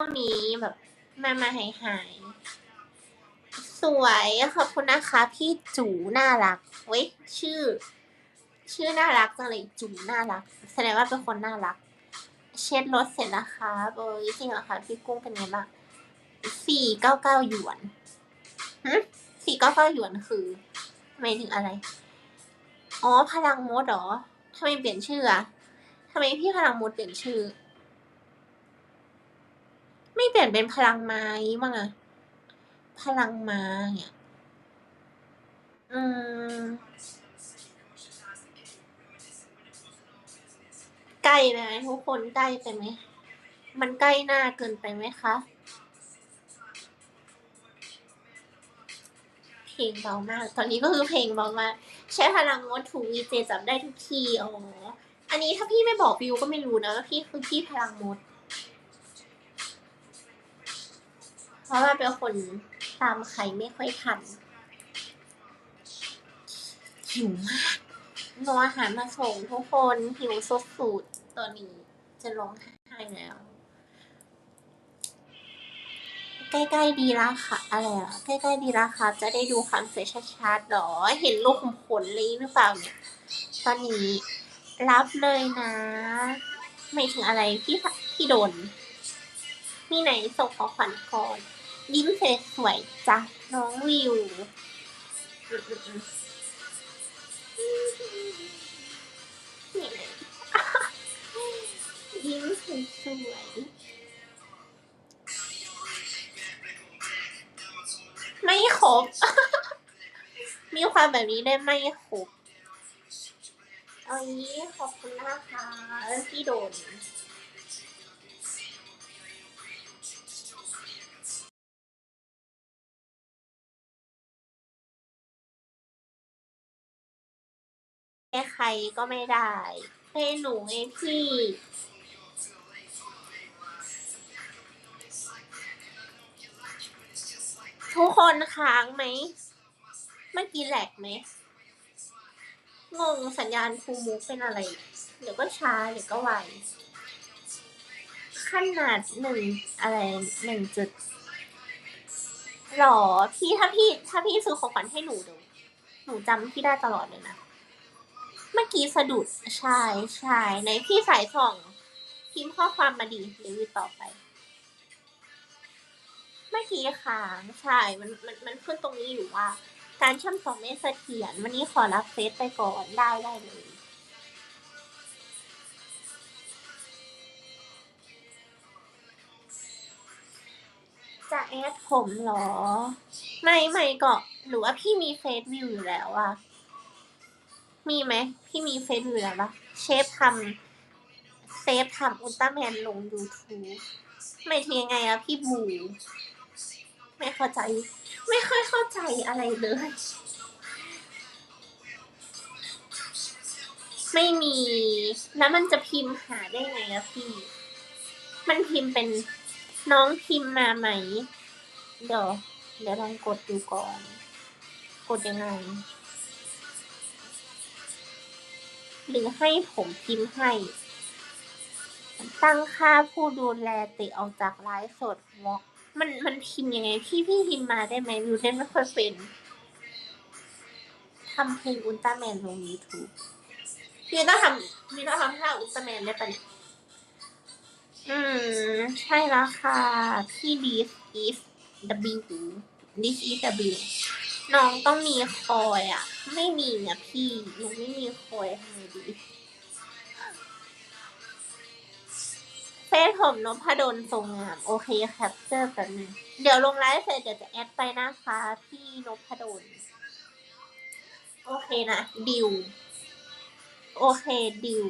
วงนี้แบบมามาหายหายสวยขอบคุณนะคะ พี่จูน่ารักเว้ยชื่อ ชื่อน่ารักจังเลยจูน่ารัก แสดงว่าเป็นคนน่ารัก เช็ดรถเสร็จแล้วครับเออจริงเหรอคะพี่กุ้งเป็นไงบ้างสี่เก้าเก้าหยวนสี่เก้าเก้าหยวนคือหมายถึงอะไร อ๋อพลังมดเหรอทำไมเปลี่ยนชื่ออะทำไมพี่พลังมดเปลี่ยนชื่อ ไม่เปลี่ยนเป็นพลังไม้บ้างอะพลังม้าเนี่ยอืมใกล้ไหมทุกคนใกล้ไปไหม มันใกล้หน้าเกินไปไหมคะเพลงเบามาก ตอนนี้ก็คือเพลงเบามาก ใช้พลังงดถูกวีเจจับได้ทุกที อ๋อ อันนี้ถ้าพี่ไม่บอกวิวก็ไม่รู้นะว่าพี่คือพี่พลังมด เพราะว่าเป็นคนตามใครไม่ค่อยทันหิวมากรออาหารมาส่งทุกคนหิวสุดสูดๆตอนนี้จะร้องไห้แล้ว ใกล้ๆดีละค่ะ อะไรอะใกล้ๆดีละค่ะ จะได้ดูความสวยชัดๆหรอ เห็นลูกขุมขนเลยหรือเปล่าเนี่ย ตอนนี้รับเลยนะ ไม่ถึงอะไรพี่พี่โดน มีไหนส่งขอขวัญก่อน ยิ้มสวยๆจ้ะน้องวิว ยิ้มสวยๆไม่ครบ มีความแบบนี้ได้ไม่ครบเอางี้ขอบคุณนะคะพี่โดน แก้ใครก็ไม่ได้ให้หนูไงพี่ทุกคนค้างไหม เมื่อกี้แหลกไหม งงสัญญาณฟูมูฟเป็นอะไร เดี๋ยวก็ช้าเดี๋ยวก็ไว ขนาดหนึ่งอะไรหนึ่งจุดหรอ พี่ถ้าพี่ถ้าพี่ซื้อของขวัญให้หนูดู หนูจำพี่ได้ตลอดเลยนะ มื่อกี้สะดุดใช่ใช่ในพี่สายส่องพิมพ์ข้อความมาดีรีวิวต่อไป เมื่อกี้ค้างใช่มันมันมันขึ้นตรงนี้อยู่ว่า การเชื่อมต่อไม่เสถียรวันนี้ขอรับเฟซไปก่อนได้ได้เลยจะแอดผมหรอ ไม่ไม่ก็หรือว่าพี่มีเฟซวิวอยู่แล้วอะ มีไหมพี่มีเฟซวิวแล้วปะเชฟทำเซฟทำอุลตร้าแมนลง YouTube ไม่ทียังไงอะพี่บู ไม่เข้าใจ ไม่ค่อยเข้าใจอะไรเลย ไม่มี แล้วมันจะพิมพ์หาได้ไงอะพี่ มันพิมพ์เป็นน้องพิมพ์มาไหม เดี๋ยวเดี๋ยวลองกดดูก่อน กดยังไง หรือให้ผมพิมพ์ให้ ตั้งค่าผู้ดูแลเตะออกจากไลฟ์สดวอกมันมันพิมพ์ยังไง พี่พี่พิมพ์มาได้ไหมวิวเล่นไม่ค่อยเป็นทำเพลงอุลตร้าแมนลง YouTube พี่ต้องทำพี่ต้องทำท่าอุลตร้าแมนได้ปะอืม ใช่แล้วค่ะ พี่ this is W this is W น้องต้องมีคอยอะ ไม่มีอะพี่หนูไม่มีคอยทำไงดีเฟซผมนพดลทรงงาม โอเคแคปเจอร์กันงเดี๋ยวลงไลฟ์เสร็จเดี๋ยวจะแอดไปนะคะ พี่นพดลโอเคนะดิวโอเคดิว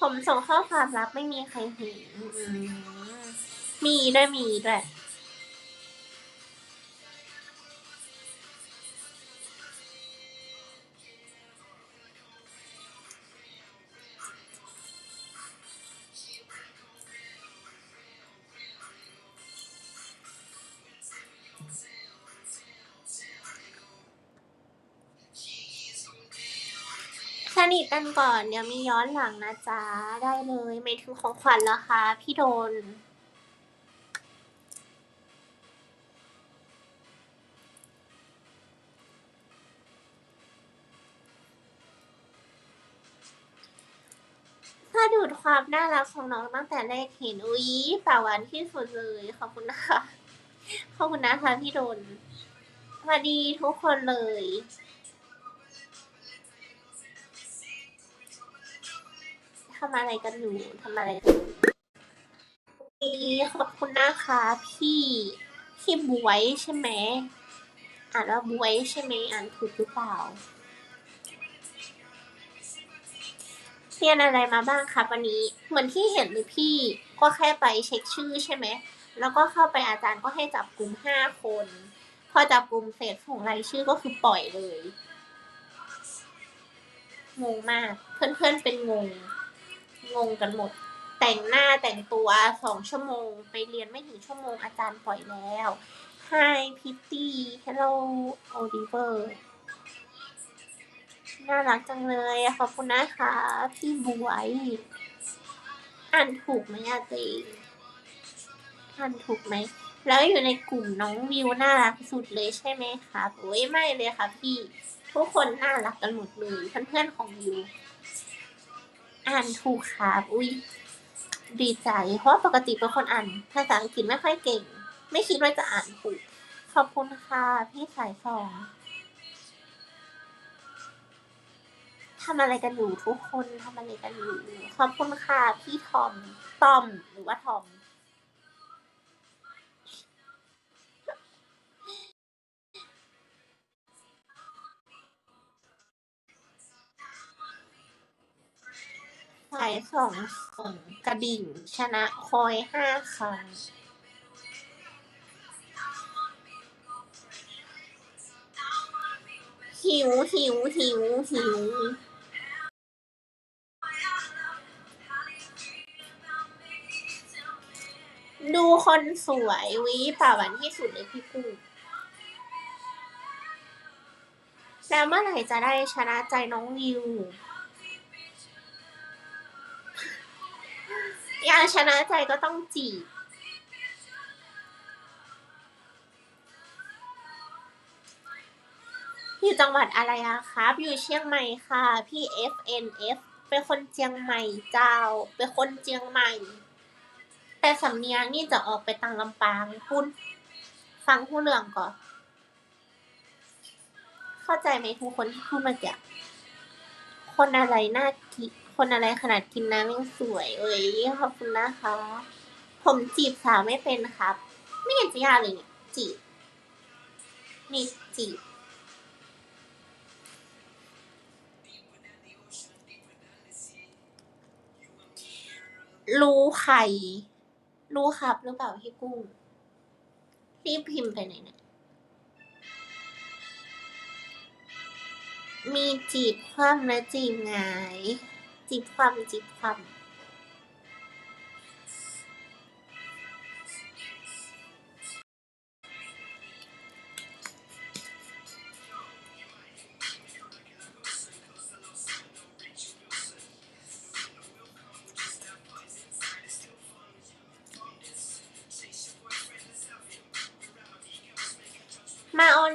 ผมส่งข้อความรับไม่มีใครเห็นมมีด้วยมีด้วย นิทกันก่อนเดี๋ยวมีย้อนหลังนะจ๊ะ ได้เลยไม่ถึงของขวัญแล้วคะพี่โดน ถ้าดูดความน่ารักของน้องตั้งแต่แรกเห็นอุ๊ยป่าหวานที่สุดเลยขอบคุณนะคะ ขอบคุณนะคะพี่โดนสวัสดีทุกคนเลย ทำอะไรกันอยู่ทำอะไรกันอยู่นี่ขอบคุณนะคะพี่พี่บวยใช่ไหมอ่านว่าบวยใช่ไหมอ่านถูกหรือเปล่าเรียนอะไรมาบ้างคะวันนี้เหมือนที่เห็นเลยพี่ก็แค่ไปเช็คชื่อใช่ไหมแล้วก็เข้าไปอาจารย์ก็ให้จับกลุ่มห้าคน พอจับกลุ่มเสร็จส่งรายชื่อก็คือปล่อยเลยงงมาก เพื่อนๆเป็นงง งงกันหมด แต่งหน้าแต่งตัวสองชั่วโมง ไปเรียนไม่ถึงชั่วโมงอาจารย์ปล่อยแล้ว Hi Pitty Hello Oliver น่ารักจังเลยขอบคุณนะคะ พี่บวย อ่านถูกไหมอะตัวเองอ่านถูกไหม แล้วอยู่ในกลุ่มน้องวิวน่ารักสุดเลยใช่ไหมคะโอ้ยไม่เลยค่ะพี่ ทุกคนน่ารักกันหมดเลยเพื่อนๆของวิว อ่านถูกค่ะอุ้ยดีใจ เพราะปกติเป็นคนอ่านภาษาอังกฤษไม่ค่อยเก่ง ไม่คิดว่าจะอ่านถูก ขอบคุณค่ะ พี่สายสองทำอะไรกันอยู่ทุกคนทำอะไรกันอยู่ ขอบคุณค่ะ พี่ทอมตอมหรือว่าทอม สายสองส่งกระดิ่ง ชนะคอยห้าครั้งหิวหิวหิวหิวดูคนสวยวิป่าหวานที่สุดเลยพี่กุ้งแล้วเมื่อไหร่จะได้ชนะใจน้องวิว อากชนะใจก็ต้องจีบ อยู่จังหวัดอะไรอะครับ อยู่เชียงใหม่ค่ะ พี่ FNF เป็นคนเชียงใหม่เจ้า เป็นคนเชียงใหม่ แต่สำเนียงนี่จะออกไปตังลำปางพูดฟังผู้เรื่องก่อน เข้าใจไหมทุกคนที่พูดเมื่อกี้คนอะไรน่ากิ คนอะไรขนาดกินน้ำยังสวยเอ้ยขอบคุณนะคะ ผมจีบสาวไม่เป็นครับ ไม่เห็นจะยากเลยเนี่ยจีบนี่จีบรู้ใคร รู้ครับหรือเปล่าพี่กุ้งรีบพิมพ์ไปไหนเนี่ยมีจีบคว่ำและจีบหงาย จีบคว่ำจีบคว่ำมาออน